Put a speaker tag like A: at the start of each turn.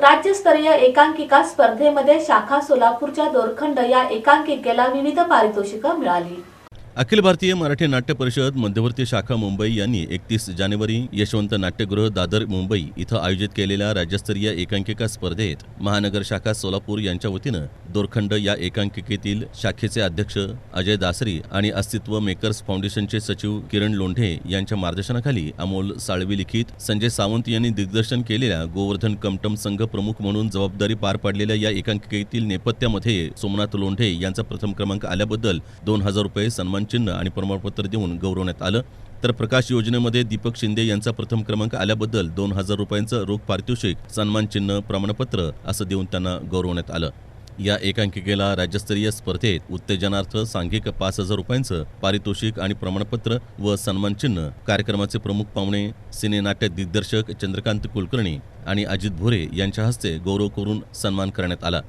A: राज्यस्तरीय एकांकिका स्पर्धेमध्ये शाखा सोलापूरच्या दोरखंड या एकांकिकेला विविध पारितोषिकं मिळाली.
B: अखिल भारतीय मराठी नाट्य परिषद मध्यवर्ती शाखा मुंबई यांनी एकतीस जानेवारी यशवंत नाट्यगृह दादर मुंबई इथं आयोजित केलेल्या राज्यस्तरीय एकांकिका स्पर्धेत महानगर शाखा सोलापूर यांच्या वतीनं दोरखंड या एकांकिकेतील शाखेचे अध्यक्ष अजय दासरी आणि अस्तित्व मेकर्स फाउंडेशनचे सचिव किरण लोंढे यांच्या मार्गदर्शनाखाली अमोल साळवी लिखित संजय सावंत यांनी दिग्दर्शन केलेल्या गोवर्धन कमटम संघ प्रमुख म्हणून जबाबदारी पार पाडलेल्या या एकांकिकेतील नेपथ्यामध्ये सोमनाथ लोंढे यांचा प्रथम क्रमांक आल्याबद्दल दोन हजार रुपये सन्मान चिन्ह आणि प्रमाणपत्र देऊन गौरवण्यात आलं. तर प्रकाश योजनेमध्ये दीपक शिंदे यांचा प्रथम क्रमांक आल्याबद्दल दोन हजार रुपयांचं रोख पारितोषिक सन्मानचिन्ह प्रमाणपत्र असं देऊन त्यांना गौरवण्यात आलं. या एकांकिकेला राज्यस्तरीय स्पर्धेत उत्तेजनार्थ सांघिक पाच हजार रुपयांचं पारितोषिक आणि प्रमाणपत्र व सन्मानचिन्ह कार्यक्रमाचे प्रमुख पाहुणे सिनेनाट्य दिग्दर्शक चंद्रकांत कुलकर्णी आणि अजित भोरे यांच्या हस्ते गौरव करून सन्मान करण्यात आला.